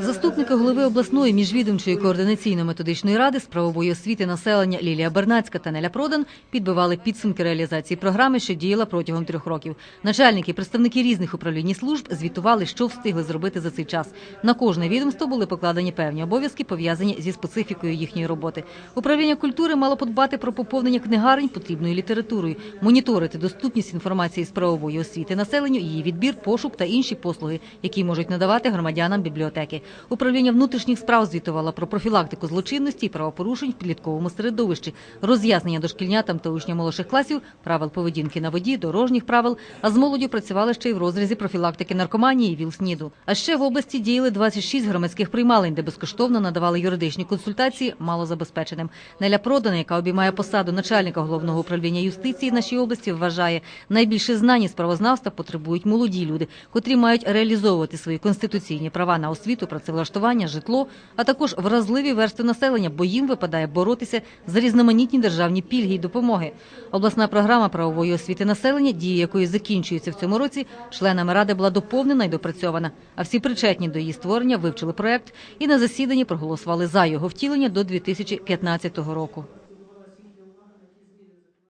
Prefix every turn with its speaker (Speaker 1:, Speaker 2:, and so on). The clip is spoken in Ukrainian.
Speaker 1: Заступника голови обласної міжвідомчої координаційно-методичної ради з правової освіти населення Лілія Бернацька та Неля Продан підбивали підсумки реалізації програми, що діяла протягом трьох років. Начальники, представники різних управлінь служб звітували, що встигли зробити за цей час. На кожне відомство були покладені певні обов'язки, пов'язані зі специфікою їхньої роботи. Управління культури мало подбати про поповнення книгарень потрібною літературою, моніторити доступність інформації з правової освіти населенню, її відбір, пошук та інші послуги, які можуть надавати громадянам бібліотеки. Управління внутрішніх справ звітувало про профілактику злочинності і правопорушень в підлітковому середовищі, роз'яснення дошкільнятам та учням молодших класів, правил поведінки на воді, дорожніх правил. А з молоддю працювали ще й в розрізі профілактики наркоманії і ВІЛ-СНІДу. А ще в області діяли 26 громадських приймалень, де безкоштовно надавали юридичні консультації малозабезпеченим. Неля Продана, яка обіймає посаду начальника головного управління юстиції нашій області, вважає, найбільше знань із правознавства потребують молоді люди, котрі мають реалізовувати свої конституційні права на освіту, працевлаштування, житло, а також вразливі верстви населення, бо їм випадає боротися за різноманітні державні пільги й допомоги. Обласна програма правової освіти населення, дії якої закінчується в цьому році, членами ради була доповнена й допрацьована. А всі причетні до її створення вивчили проект і на засіданні проголосували за його втілення до 2015 року.